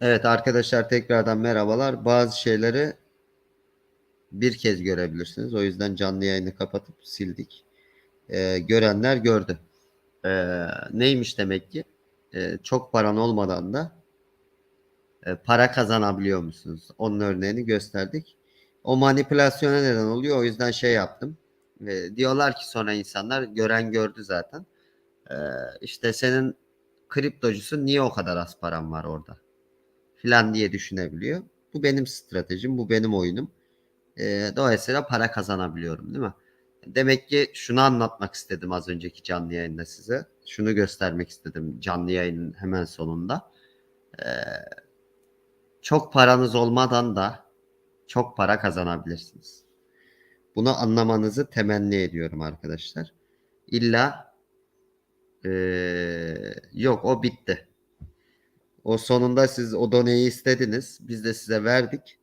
Evet arkadaşlar tekrardan merhabalar. Bazı şeyleri bir kez görebilirsiniz. O yüzden canlı yayını kapatıp sildik. Ee, görenler gördü. Ee, neymiş demek ki? Ee, çok paran olmadan da e, para kazanabiliyor musunuz? Onun örneğini gösterdik. O manipülasyona neden oluyor. O yüzden şey yaptım. Ee, diyorlar ki sonra insanlar gören gördü zaten. Ee, işte senin kriptocusun niye o kadar az paran var orada? Filan diye düşünebiliyor. Bu benim stratejim, bu benim oyunum. Ee, dolayısıyla para kazanabiliyorum değil mi? Demek ki şunu anlatmak istedim az önceki canlı yayında size. Şunu göstermek istedim canlı yayının hemen sonunda. Ee, çok paranız olmadan da çok para kazanabilirsiniz. Bunu anlamanızı temenni ediyorum arkadaşlar. İlla ee, yok o bitti. O sonunda siz o doneyi istediniz. Biz de size verdik.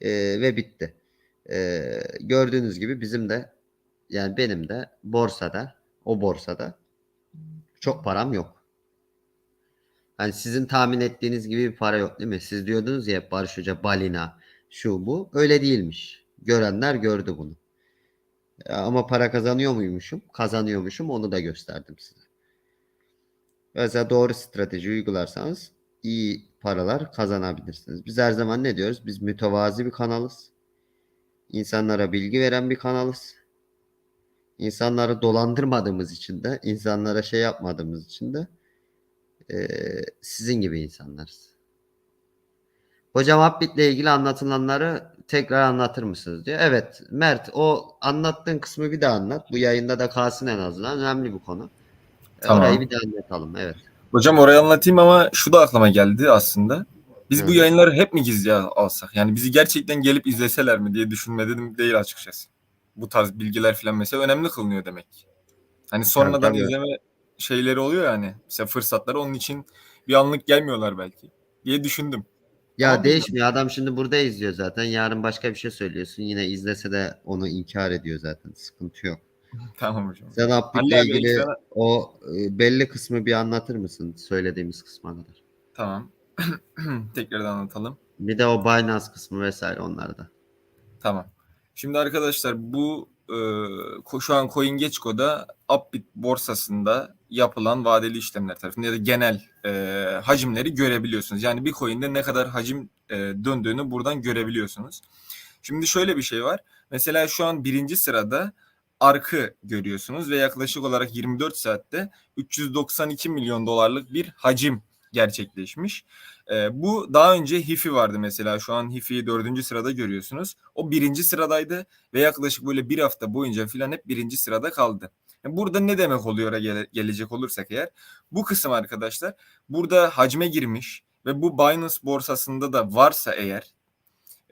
Ee, ve bitti. Ee, gördüğünüz gibi bizim de yani benim de borsada o borsada çok param yok. Yani sizin tahmin ettiğiniz gibi bir para yok değil mi? Siz diyordunuz ya Barış Hoca balina şu bu. Öyle değilmiş. Görenler gördü bunu. Ya Ama para kazanıyor muymuşum? Kazanıyormuşum. Onu da gösterdim size. Mesela doğru strateji uygularsanız iyi paralar kazanabilirsiniz. Biz her zaman ne diyoruz? Biz mütevazi bir kanalız. İnsanlara bilgi veren bir kanalız. İnsanları dolandırmadığımız için de, insanlara şey yapmadığımız için de eee, sizin gibi insanlarız. Hocam Hobbit'le ilgili anlatılanları tekrar anlatır mısınız diyor. Evet Mert o anlattığın kısmı bir daha anlat. Bu yayında da kalsın en azından. Önemli bir konu. E, Tamam. Orayı bir daha anlatalım. Evet. Hocam orayı anlatayım ama şu da aklıma geldi aslında. Biz bu Hı. yayınları hep mi gizliye alsak? Yani bizi gerçekten gelip izleseler mi diye düşünmedim değil açıkçası. Bu tarz bilgiler falan mesela önemli kılınıyor demek. Hani sonradan tabii. izleme şeyleri oluyor yani. Mesela fırsatları onun için bir anlık gelmiyorlar belki diye düşündüm. Ya Ama değişmiyor. Adam şimdi burada izliyor zaten. Yarın başka bir şey söylüyorsun. Yine izlese de onu inkar ediyor zaten. Sıkıntı yok. Tamam hocam. Sen abi, ilgili ekrana- o e, belli kısmı bir anlatır mısın? Söylediğimiz kısma kadar. Tamam. Tekrardan anlatalım. Bir de o Binance kısmı vesaire onlar da. Tamam. Şimdi arkadaşlar bu e, şu an CoinGecko'da Upbit borsasında yapılan vadeli işlemler tarafında ya da genel e, hacimleri görebiliyorsunuz. Yani bir coin'de ne kadar hacim e, döndüğünü buradan görebiliyorsunuz. Şimdi şöyle bir şey var. Mesela şu an birinci sırada ARK'ı görüyorsunuz ve yaklaşık olarak 24 saatte 392 milyon dolarlık bir hacim gerçekleşmiş. Ee, bu daha önce HIF'i vardı mesela. Şu an HIF'i dördüncü sırada görüyorsunuz. O birinci sıradaydı ve yaklaşık böyle bir hafta boyunca filan hep birinci sırada kaldı. Yani burada ne demek oluyor gele- gelecek olursak eğer. Bu kısım arkadaşlar burada hacme girmiş ve bu Binance borsasında da varsa eğer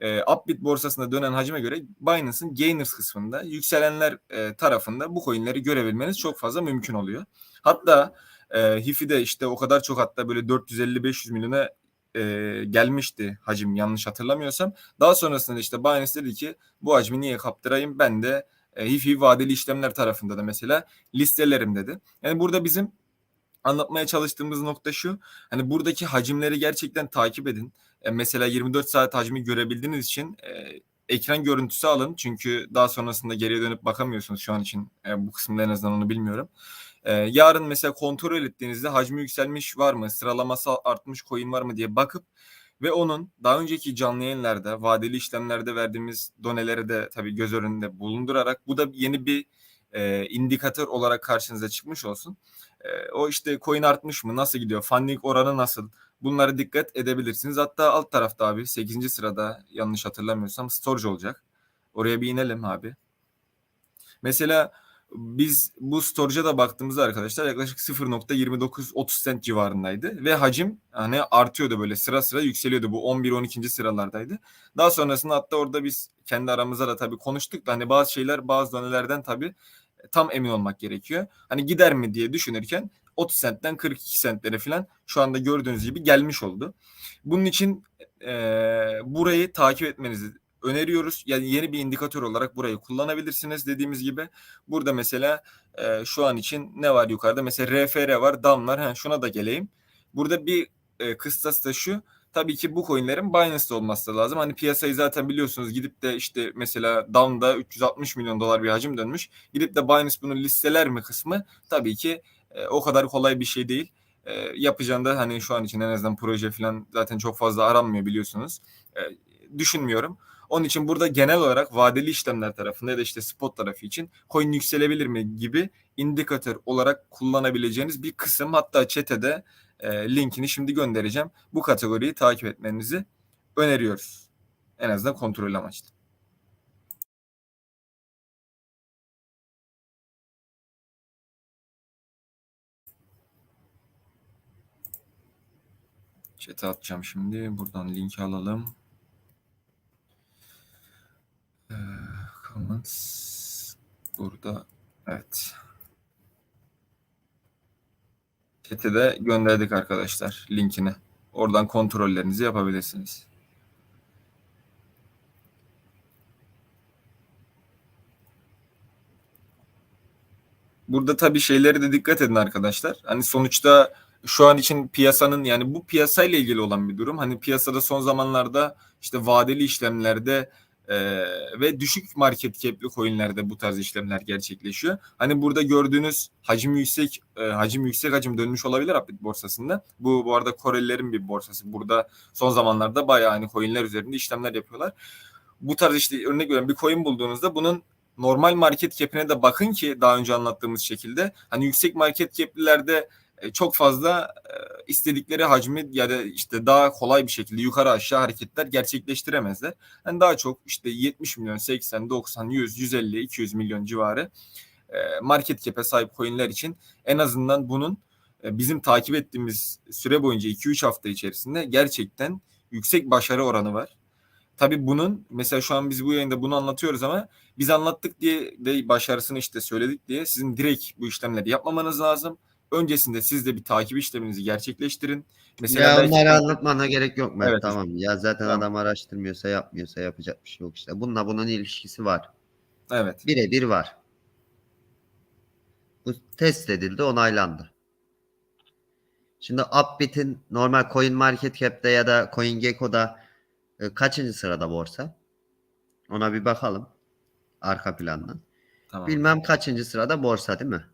e, Upbit borsasında dönen hacme göre Binance'ın gainers kısmında yükselenler e, tarafında bu coinleri görebilmeniz çok fazla mümkün oluyor. Hatta e, HIF'i de işte o kadar çok hatta böyle 450-500 milyona e, gelmişti hacim yanlış hatırlamıyorsam. Daha sonrasında işte Binance dedi ki bu hacmi niye kaptırayım ben de e, HIF'i vadeli işlemler tarafında da mesela listelerim dedi. Yani burada bizim anlatmaya çalıştığımız nokta şu. Hani buradaki hacimleri gerçekten takip edin. E, mesela 24 saat hacmi görebildiğiniz için e, ekran görüntüsü alın. Çünkü daha sonrasında geriye dönüp bakamıyorsunuz şu an için. E, bu kısımda en azından onu bilmiyorum. E, yarın mesela kontrol ettiğinizde hacmi yükselmiş var mı, sıralaması artmış coin var mı diye bakıp ve onun daha önceki canlı yayınlarda, vadeli işlemlerde verdiğimiz doneleri de tabii göz önünde bulundurarak bu da yeni bir e, indikatör olarak karşınıza çıkmış olsun. E, o işte coin artmış mı, nasıl gidiyor, funding oranı nasıl, bunlara dikkat edebilirsiniz. Hatta alt tarafta abi 8. sırada yanlış hatırlamıyorsam storage olacak. Oraya bir inelim abi. Mesela biz bu storage'a da baktığımızda arkadaşlar yaklaşık 0.29-30 cent civarındaydı ve hacim hani artıyordu böyle sıra sıra yükseliyordu. Bu 11-12. sıralardaydı. Daha sonrasında hatta orada biz kendi aramızda da tabii konuştuk da hani bazı şeyler bazı donelerden tabii tam emin olmak gerekiyor. Hani gider mi diye düşünürken 30 sentten 42 sentlere falan şu anda gördüğünüz gibi gelmiş oldu. Bunun için e, burayı takip etmenizi öneriyoruz. Yani yeni bir indikatör olarak burayı kullanabilirsiniz dediğimiz gibi. Burada mesela e, şu an için ne var yukarıda? Mesela RFR var, DAM var. Ha, şuna da geleyim. Burada bir e, kıstas da şu. Tabii ki bu coinlerin Binance'da olması lazım. Hani piyasayı zaten biliyorsunuz gidip de işte mesela Dawn'da 360 milyon dolar bir hacim dönmüş. Gidip de Binance bunu listeler mi kısmı tabii ki e, o kadar kolay bir şey değil. E, yapacağını hani şu an için en azından proje falan zaten çok fazla aranmıyor biliyorsunuz. E, düşünmüyorum. Onun için burada genel olarak vadeli işlemler tarafında ya da işte spot tarafı için coin yükselebilir mi gibi indikatör olarak kullanabileceğiniz bir kısım hatta çetede e, linkini şimdi göndereceğim. Bu kategoriyi takip etmenizi öneriyoruz. En azından kontrol amaçlı. Chat'e atacağım şimdi. Buradan linki alalım. Ee, comments burada. Evet. Chat'e de gönderdik arkadaşlar linkini. Oradan kontrollerinizi yapabilirsiniz. Burada tabii şeyleri de dikkat edin arkadaşlar. Hani sonuçta şu an için piyasanın yani bu piyasayla ilgili olan bir durum. Hani piyasada son zamanlarda işte vadeli işlemlerde e, ve düşük market cap'li coinlerde bu tarz işlemler gerçekleşiyor. Hani burada gördüğünüz hacim yüksek e, hacim yüksek hacim dönmüş olabilir Upbit borsasında. Bu bu arada Korelilerin bir borsası. Burada son zamanlarda bayağı hani coinler üzerinde işlemler yapıyorlar. Bu tarz işte örnek veriyorum bir coin bulduğunuzda bunun normal market cap'ine de bakın ki daha önce anlattığımız şekilde hani yüksek market cap'lilerde çok fazla e, istedikleri hacmi ya da işte daha kolay bir şekilde yukarı aşağı hareketler gerçekleştiremezler. Yani daha çok işte 70 milyon, 80, 90, 100, 150, 200 milyon civarı e, market cap'e sahip coinler için en azından bunun bizim takip ettiğimiz süre boyunca 2-3 hafta içerisinde gerçekten yüksek başarı oranı var. Tabii bunun mesela şu an biz bu yayında bunu anlatıyoruz ama biz anlattık diye de başarısını işte söyledik diye sizin direkt bu işlemleri yapmamanız lazım. Öncesinde siz de bir takip işleminizi gerçekleştirin. Mesela ya belki- onları anlatmana gerek yok Mert Evet. tamam. Ya zaten Tamam. adam araştırmıyorsa yapmıyorsa yapacak bir şey yok işte. Bununla bunun ilişkisi var. Evet. Birebir var. Bu test edildi, onaylandı. Şimdi Upbit'in normal Coin Market Cap'te ya da CoinGecko'da e, kaçıncı sırada borsa? Ona bir bakalım. Arka plandan. Tamam. Bilmem kaçıncı sırada borsa değil mi?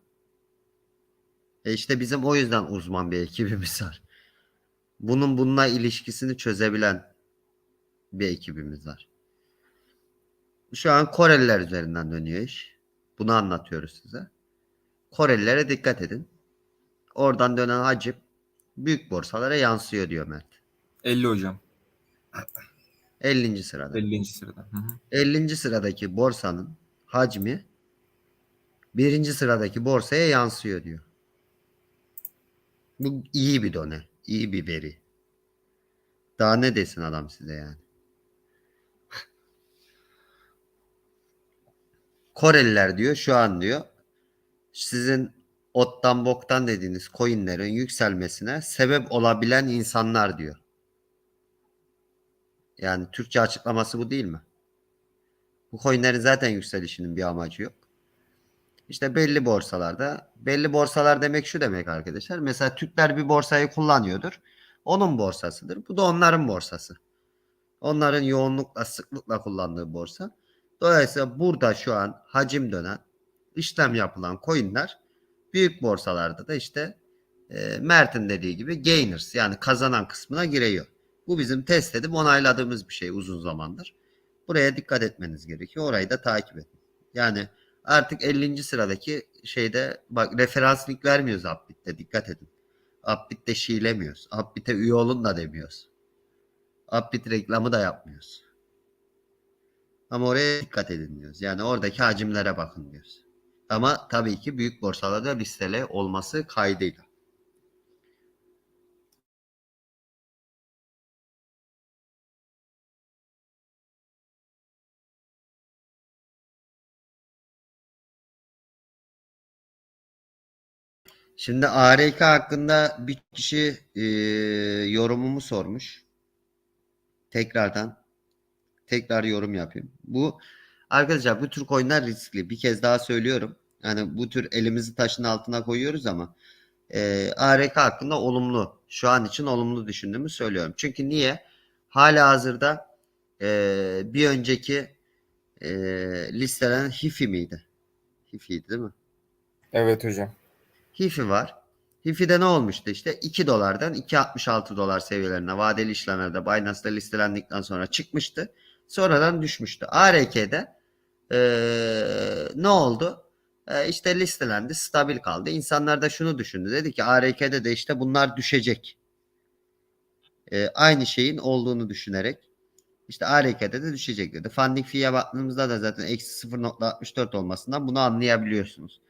E işte bizim o yüzden uzman bir ekibimiz var. Bunun bununla ilişkisini çözebilen bir ekibimiz var. Şu an Koreliler üzerinden dönüyor iş. Bunu anlatıyoruz size. Korelilere dikkat edin. Oradan dönen hacim büyük borsalara yansıyor diyor Mert. 50 hocam. 50. sırada. 50. sırada. Hı hı. 50. sıradaki borsanın hacmi birinci sıradaki borsaya yansıyor diyor. Bu iyi bir done. iyi bir veri. Daha ne desin adam size yani. Koreliler diyor şu an diyor sizin ottan boktan dediğiniz coinlerin yükselmesine sebep olabilen insanlar diyor. Yani Türkçe açıklaması bu değil mi? Bu coinlerin zaten yükselişinin bir amacı yok. İşte belli borsalarda, belli borsalar demek şu demek arkadaşlar. Mesela Türkler bir borsayı kullanıyordur. Onun borsasıdır. Bu da onların borsası. Onların yoğunlukla, sıklıkla kullandığı borsa. Dolayısıyla burada şu an hacim dönen, işlem yapılan coinler büyük borsalarda da işte e, Mert'in dediği gibi gainers yani kazanan kısmına giriyor. Bu bizim test edip onayladığımız bir şey uzun zamandır. Buraya dikkat etmeniz gerekiyor. Orayı da takip edin. Yani artık 50. sıradaki şeyde bak referans link vermiyoruz Upbit'te dikkat edin. Upbit'te şiilemiyoruz. Upbit'e üye olun da demiyoruz. Upbit reklamı da yapmıyoruz. Ama oraya dikkat edin diyoruz. Yani oradaki hacimlere bakın diyoruz. Ama tabii ki büyük borsalarda listeli olması kaydıyla. Şimdi ARK hakkında bir kişi e, yorumumu sormuş. Tekrardan tekrar yorum yapayım. Bu arkadaşlar bu tür coinler riskli. Bir kez daha söylüyorum. Yani bu tür elimizi taşın altına koyuyoruz ama e, ARK hakkında olumlu Şu an için olumlu düşündüğümü söylüyorum. Çünkü niye? Hala hazırda e, bir önceki e, listelen HIFI miydi? HIFI'ydi değil mi? Evet hocam. HIFI var. HIFI'de ne olmuştu işte 2 dolardan 2.66 dolar seviyelerine vadeli işlemlerde Binance'da listelendikten sonra çıkmıştı. Sonradan düşmüştü. ARK'de eee, ne oldu? Eee, işte listelendi, stabil kaldı. İnsanlar da şunu düşündü. Dedi ki ARK'de de işte bunlar düşecek. Eee, aynı şeyin olduğunu düşünerek işte ARK'de de düşecek dedi. Funding fee'ye baktığımızda da zaten eksi 0.64 olmasından bunu anlayabiliyorsunuz.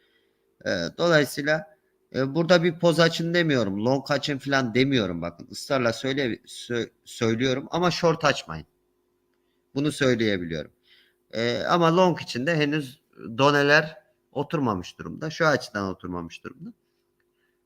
Eee, dolayısıyla e, burada bir poz açın demiyorum. Long açın falan demiyorum bakın. ısrarla söyle, sö- söylüyorum ama short açmayın. Bunu söyleyebiliyorum. E, ama long için de henüz doneler oturmamış durumda. Şu açıdan oturmamış durumda.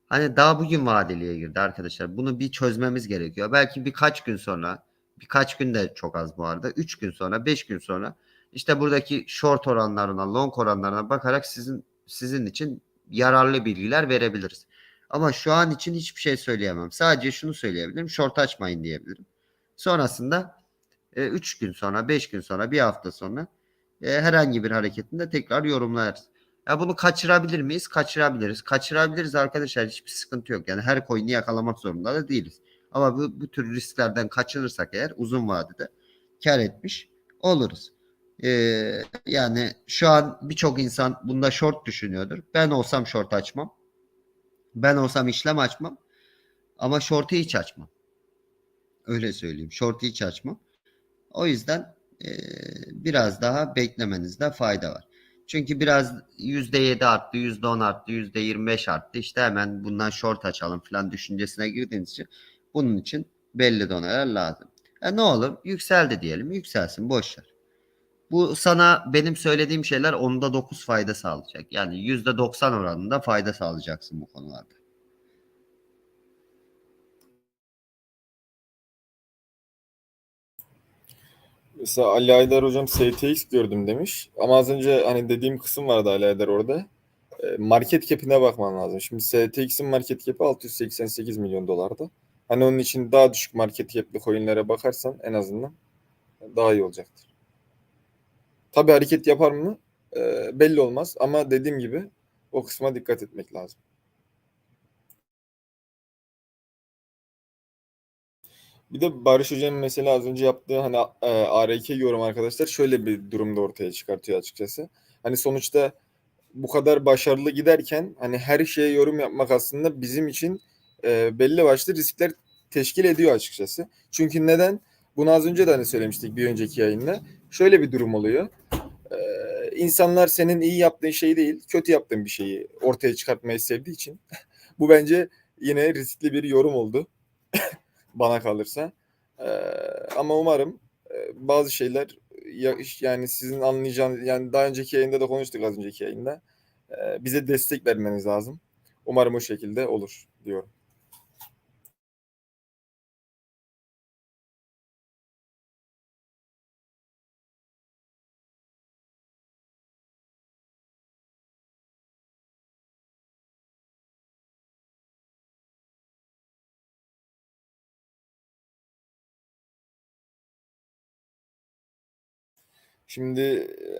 Hani daha bugün vadeliye girdi arkadaşlar. Bunu bir çözmemiz gerekiyor. Belki birkaç gün sonra, birkaç gün de çok az bu arada. 3 gün sonra, 5 gün sonra işte buradaki short oranlarına, long oranlarına bakarak sizin sizin için yararlı bilgiler verebiliriz. Ama şu an için hiçbir şey söyleyemem. Sadece şunu söyleyebilirim. Short açmayın diyebilirim. Sonrasında 3 gün sonra, 5 gün sonra, bir hafta sonra e, herhangi bir hareketinde tekrar yorumlarız. Ya bunu kaçırabilir miyiz? Kaçırabiliriz. Kaçırabiliriz arkadaşlar. Hiçbir sıkıntı yok. Yani her coin'i yakalamak zorunda da değiliz. Ama bu, bu tür risklerden kaçınırsak eğer uzun vadede kar etmiş oluruz. Ee, yani şu an birçok insan bunda short düşünüyordur. Ben olsam short açmam. Ben olsam işlem açmam. Ama short'u hiç açmam. Öyle söyleyeyim. Short'u hiç açmam. O yüzden e, biraz daha beklemenizde fayda var. Çünkü biraz %7 arttı, %10 arttı, %25 arttı. İşte hemen bundan short açalım falan düşüncesine girdiğiniz için bunun için belli doneler lazım. E ne olur? Yükseldi diyelim. Yükselsin. Boş ver. Bu sana benim söylediğim şeyler onda 9 fayda sağlayacak. Yani %90 oranında fayda sağlayacaksın bu konularda. Mesela Ali Aydar hocam STX gördüm demiş. Ama az önce hani dediğim kısım vardı Ali Aydar orada. E, Market cap'ine bakman lazım. Şimdi STX'in market cap'i 688 milyon dolarda. Hani onun için daha düşük market cap'li coinlere bakarsan en azından daha iyi olacaktır. Tabii hareket yapar mı? E, belli olmaz ama dediğim gibi o kısma dikkat etmek lazım. Bir de Barış Hoca'nın mesela az önce yaptığı hani e, ARK yorum arkadaşlar şöyle bir durumda ortaya çıkartıyor açıkçası. Hani sonuçta bu kadar başarılı giderken hani her şeye yorum yapmak aslında bizim için e, belli başlı riskler teşkil ediyor açıkçası. Çünkü neden? Bunu az önce de hani söylemiştik bir önceki yayında. Şöyle bir durum oluyor. Ee, insanlar senin iyi yaptığın şeyi değil, kötü yaptığın bir şeyi ortaya çıkartmayı sevdiği için bu bence yine riskli bir yorum oldu bana kalırsa. Ee, ama umarım e, bazı şeyler ya, yani sizin anlayacağınız yani daha önceki yayında da konuştuk az önceki yayında. Ee, bize destek vermeniz lazım. Umarım o şekilde olur diyorum. Şimdi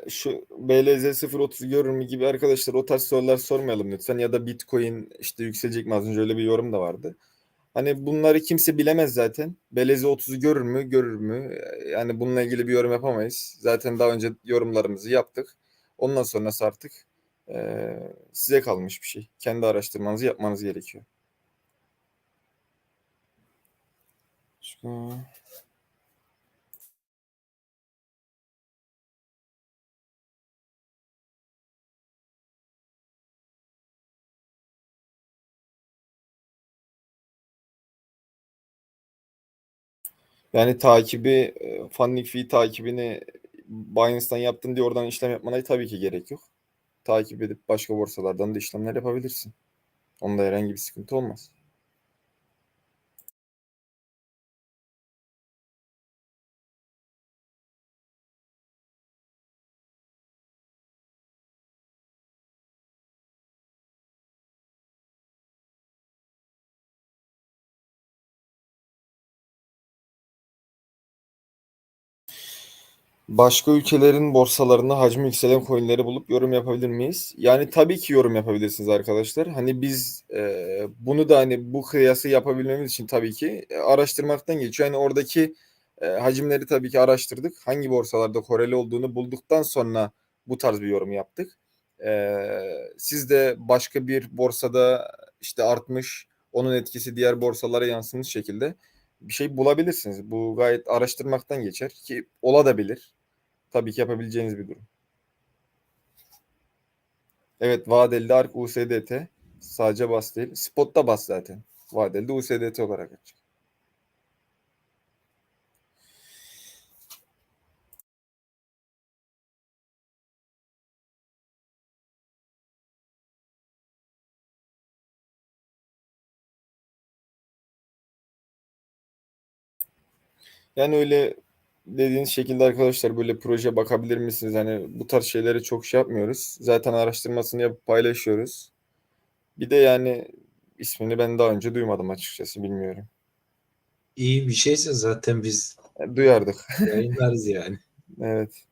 e, şu BLZ 030 görür mü gibi arkadaşlar o tarz sorular sormayalım lütfen ya da Bitcoin işte yükselecek mi az önce öyle bir yorum da vardı. Hani bunları kimse bilemez zaten. BLZ 30'u görür mü? Görür mü? Yani bununla ilgili bir yorum yapamayız. Zaten daha önce yorumlarımızı yaptık. Ondan sonrası artık e, size kalmış bir şey. Kendi araştırmanızı yapmanız gerekiyor. Şu... Yani takibi, e, funding fee takibini Binance'dan yaptın diye oradan işlem yapmana tabii ki gerek yok. Takip edip başka borsalardan da işlemler yapabilirsin. Onda herhangi bir sıkıntı olmaz. Başka ülkelerin borsalarında hacmi yükselen coinleri bulup yorum yapabilir miyiz? Yani tabii ki yorum yapabilirsiniz arkadaşlar. Hani biz e, bunu da hani bu kıyası yapabilmemiz için tabii ki e, araştırmaktan geçiyor. Yani oradaki e, hacimleri tabii ki araştırdık. Hangi borsalarda koreli olduğunu bulduktan sonra bu tarz bir yorum yaptık. E, siz de başka bir borsada işte artmış, onun etkisi diğer borsalara yansımış şekilde bir şey bulabilirsiniz. Bu gayet araştırmaktan geçer ki ola da bilir. Tabii ki yapabileceğiniz bir durum. Evet vadeli ARK USDT sadece bas değil. Spot'ta bas zaten. Vadeli de USDT olarak açık. Yani öyle dediğiniz şekilde arkadaşlar böyle proje bakabilir misiniz? Hani bu tarz şeyleri çok şey yapmıyoruz. Zaten araştırmasını yapıp paylaşıyoruz. Bir de yani ismini ben daha önce duymadım açıkçası bilmiyorum. İyi bir şeyse zaten biz Yani duyardık. yayınlarız yani. Evet.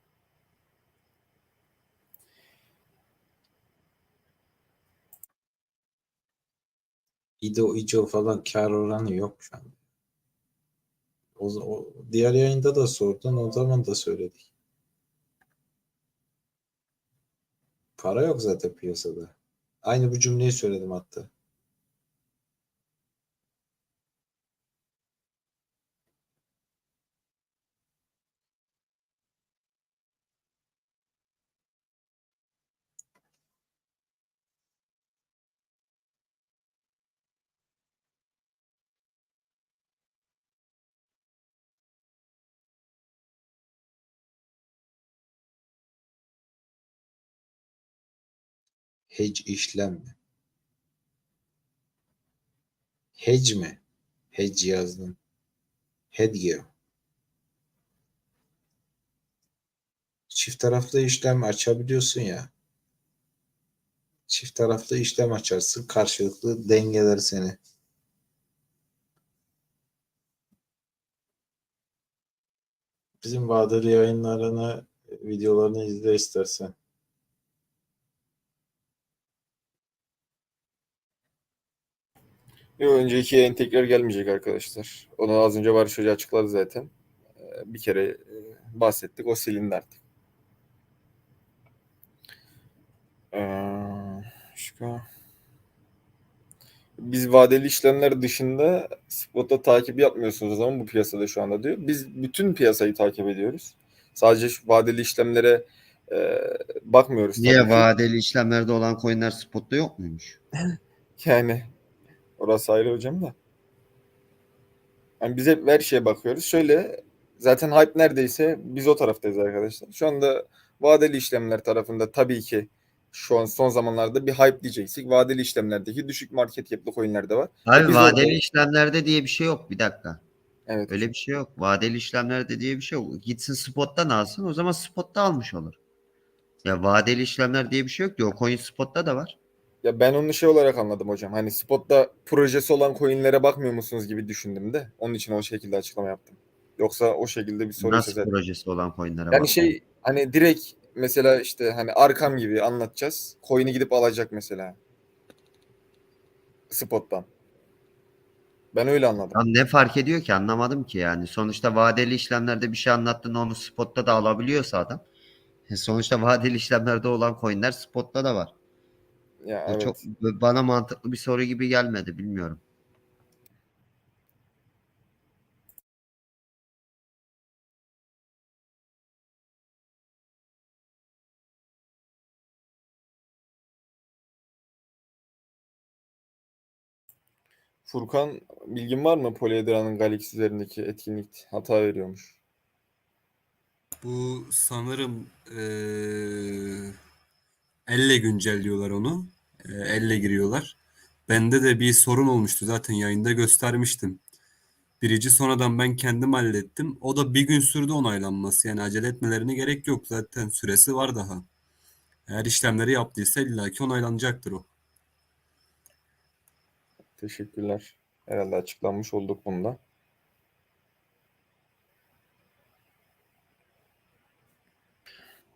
İdo, İco falan kar oranı yok şu an. O, o diğer yayında da sordun, o zaman da söyledik. Para yok zaten piyasada. Aynı bu cümleyi söyledim hatta. Hedge işlem mi? Hedge mi? Hedge yazdın. Headgear. Çift taraflı işlem açabiliyorsun ya. Çift taraflı işlem açarsın. Karşılıklı dengeler seni. Bizim vadeli yayınlarını, videolarını izle istersen. Yo, önceki yayın tekrar gelmeyecek arkadaşlar. Onu az önce Barış Hoca açıkladı zaten. Ee, Bir kere e, bahsettik. O silindi artık. Ee, Başka. Biz vadeli işlemler dışında spotta takip yapmıyorsunuz o zaman bu piyasada şu anda diyor. Biz bütün piyasayı takip ediyoruz. Sadece şu vadeli işlemlere e, bakmıyoruz. Niye vadeli işlemlerde olan coinler spotta yok muymuş? Yani orası ayrı hocam da. Yani biz hep her şeye bakıyoruz. Şöyle zaten hype neredeyse biz o taraftayız arkadaşlar. Şu anda vadeli işlemler tarafında tabii ki şu an son zamanlarda bir hype diyeceksek vadeli işlemlerdeki düşük market cap'li coinler de var. Abi Biz vadeli orada- işlemlerde diye bir şey yok. Bir dakika. Evet. Öyle bir şey yok. Vadeli işlemlerde diye bir şey yok. Gitsin spottan alsın o zaman spotta almış olur. Ya vadeli işlemler diye bir şey yok ki. O coin spotta da var. Ya ben onu şey olarak anladım hocam. Hani spotta projesi olan coinlere bakmıyor musunuz gibi düşündüm de. Onun için o şekilde açıklama yaptım. Yoksa o şekilde bir soru Nasıl zaten. projesi olan coinlere Yani bakma. şey hani direkt mesela işte hani arkam gibi anlatacağız. Coin'i gidip alacak mesela. Spot'tan. Ben öyle anladım. Ya ne fark ediyor ki anlamadım ki yani. Sonuçta vadeli işlemlerde bir şey anlattın onu spotta da alabiliyorsa adam. E Sonuçta vadeli işlemlerde olan coinler spotta da var. Ya evet. çok bana mantıklı bir soru gibi gelmedi bilmiyorum. Furkan bilgin var mı Polyadra'nın Galix üzerindeki etkinlik hata veriyormuş. Bu sanırım eee, elle güncelliyorlar onu. Eee, elle giriyorlar. Bende de bir sorun olmuştu zaten yayında göstermiştim. Birici sonradan ben kendim hallettim. O da bir gün sürdü onaylanması. Yani acele etmelerine gerek yok. Zaten süresi var daha. Eğer işlemleri yaptıysa illaki onaylanacaktır o. Teşekkürler. Herhalde açıklanmış olduk bunda.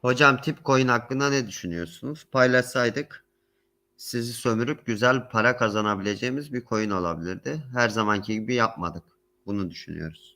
Hocam tip coin hakkında ne düşünüyorsunuz? Paylaşsaydık sizi sömürüp güzel para kazanabileceğimiz bir coin olabilirdi. Her zamanki gibi yapmadık. Bunu düşünüyoruz.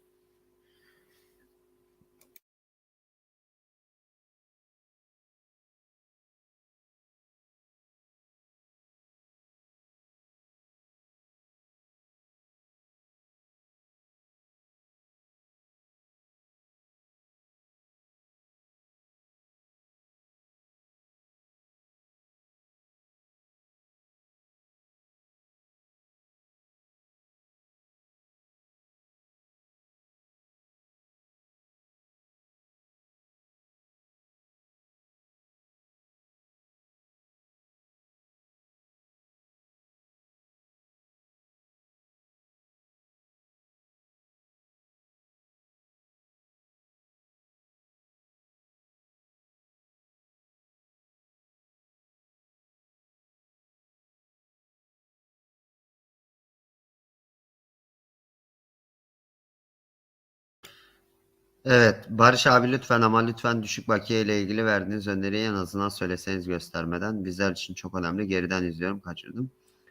Evet, Barış abi lütfen ama lütfen düşük bakiye ile ilgili verdiğiniz öneriyi en azından söyleseniz göstermeden. Bizler için çok önemli. Geriden izliyorum, kaçırdım.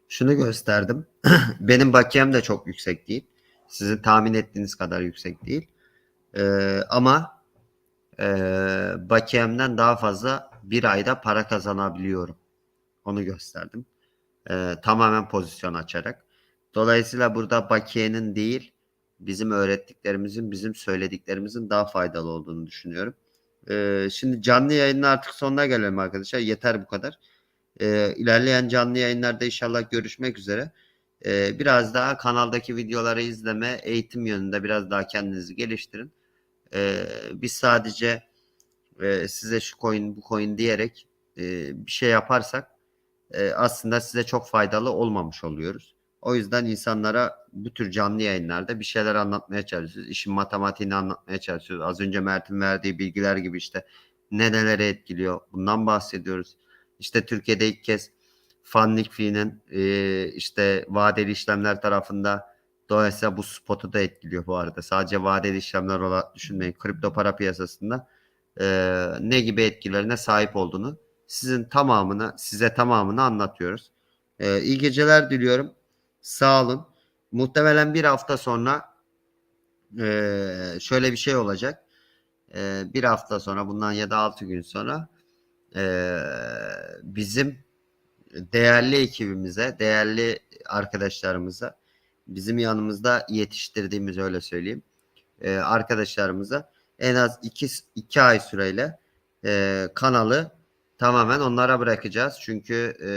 Şunu gösterdim. Benim bakiyem de çok yüksek değil. Sizin tahmin ettiğiniz kadar yüksek değil. Ee, ama ee, bakiyemden daha fazla bir ayda para kazanabiliyorum. Onu gösterdim. Ee, tamamen pozisyon açarak. Dolayısıyla burada bakiyenin değil, bizim öğrettiklerimizin, bizim söylediklerimizin daha faydalı olduğunu düşünüyorum. Ee, şimdi canlı yayının artık sonuna gelelim arkadaşlar. Yeter bu kadar. Ee, ilerleyen canlı yayınlarda inşallah görüşmek üzere. Ee, biraz daha kanaldaki videoları izleme, eğitim yönünde biraz daha kendinizi geliştirin. Ee, biz sadece e, size şu coin bu coin diyerek e, bir şey yaparsak e, aslında size çok faydalı olmamış oluyoruz. O yüzden insanlara bu tür canlı yayınlarda bir şeyler anlatmaya çalışıyoruz. İşin matematiğini anlatmaya çalışıyoruz. Az önce Mert'in verdiği bilgiler gibi işte ne neleri etkiliyor. Bundan bahsediyoruz. İşte Türkiye'de ilk kez Fanlik Fee'nin e, işte vadeli işlemler tarafında dolayısıyla bu spotu da etkiliyor bu arada. Sadece vadeli işlemler olarak düşünmeyin. Kripto para piyasasında e, ne gibi etkilerine sahip olduğunu sizin tamamını size tamamını anlatıyoruz. E, iyi geceler diliyorum. Sağ olun. Muhtemelen bir hafta sonra e, şöyle bir şey olacak. E, bir hafta sonra bundan ya da altı gün sonra e, bizim değerli ekibimize, değerli arkadaşlarımıza, bizim yanımızda yetiştirdiğimiz öyle söyleyeyim, e, arkadaşlarımıza en az iki, iki ay süreyle e, kanalı tamamen onlara bırakacağız. Çünkü e,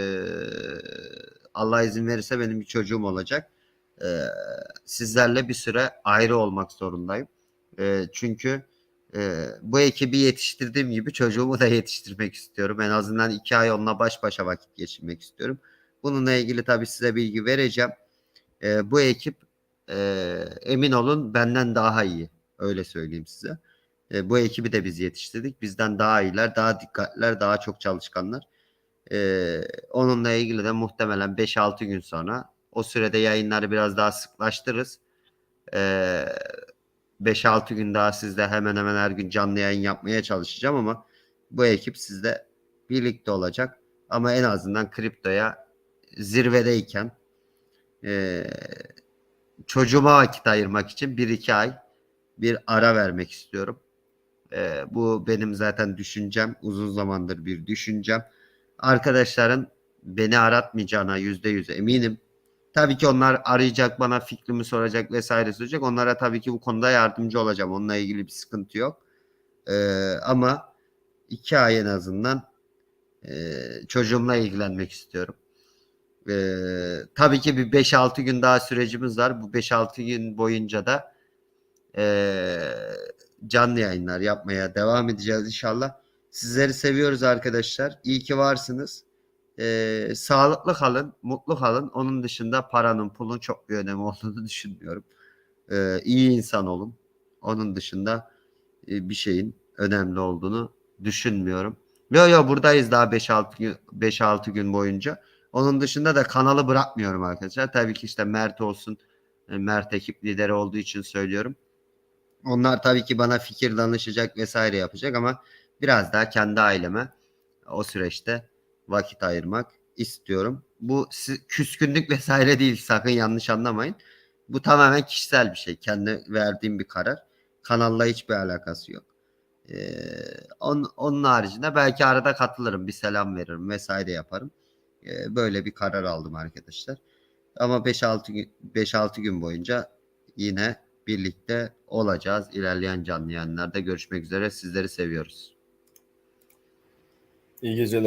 Allah izin verirse benim bir çocuğum olacak. E, sizlerle bir süre ayrı olmak zorundayım. E, çünkü e, bu ekibi yetiştirdiğim gibi çocuğumu da yetiştirmek istiyorum. En azından iki ay onunla baş başa vakit geçirmek istiyorum. Bununla ilgili tabii size bilgi vereceğim. E, bu ekip e, emin olun benden daha iyi. Öyle söyleyeyim size. E, bu ekibi de biz yetiştirdik. Bizden daha iyiler, daha dikkatliler, daha çok çalışkanlar. E, onunla ilgili de muhtemelen 5-6 gün sonra o sürede yayınları biraz daha sıklaştırırız. E, 5-6 gün daha sizde hemen hemen her gün canlı yayın yapmaya çalışacağım ama bu ekip sizde birlikte olacak. Ama en azından kriptoya zirvedeyken e, çocuğuma vakit ayırmak için 1-2 ay bir ara vermek istiyorum. E, bu benim zaten düşüncem. Uzun zamandır bir düşüncem. Arkadaşların beni aratmayacağına yüzde yüz eminim. Tabii ki onlar arayacak bana fikrimi soracak vesaire soracak. Onlara tabii ki bu konuda yardımcı olacağım. Onunla ilgili bir sıkıntı yok. Ee, ama iki ay en azından e, çocuğumla ilgilenmek istiyorum. Ee, tabii ki bir 5-6 gün daha sürecimiz var. Bu 5-6 gün boyunca da e, canlı yayınlar yapmaya devam edeceğiz inşallah. Sizleri seviyoruz arkadaşlar. İyi ki varsınız. Ee, sağlıklı kalın, mutlu kalın. Onun dışında paranın, pulun çok bir önemi olduğunu düşünmüyorum. Ee, iyi insan olun. Onun dışında e, bir şeyin önemli olduğunu düşünmüyorum. Yo yo buradayız daha 5-6 gün 5-6 gün boyunca. Onun dışında da kanalı bırakmıyorum arkadaşlar. Tabii ki işte Mert olsun. e, Mert ekip lideri olduğu için söylüyorum. Onlar tabii ki bana fikir danışacak vesaire yapacak ama biraz daha kendi aileme o süreçte vakit ayırmak istiyorum. Bu küskünlük vesaire değil sakın yanlış anlamayın. Bu tamamen kişisel bir şey. Kendi verdiğim bir karar. Kanalla hiçbir alakası yok. Ee, onun, onun haricinde belki arada katılırım. Bir selam veririm vesaire yaparım. Ee, böyle bir karar aldım arkadaşlar. Ama 5-6 gün 5-6 gün boyunca yine birlikte olacağız. İlerleyen canlı yayınlarda görüşmek üzere. Sizleri seviyoruz. İyi geceler.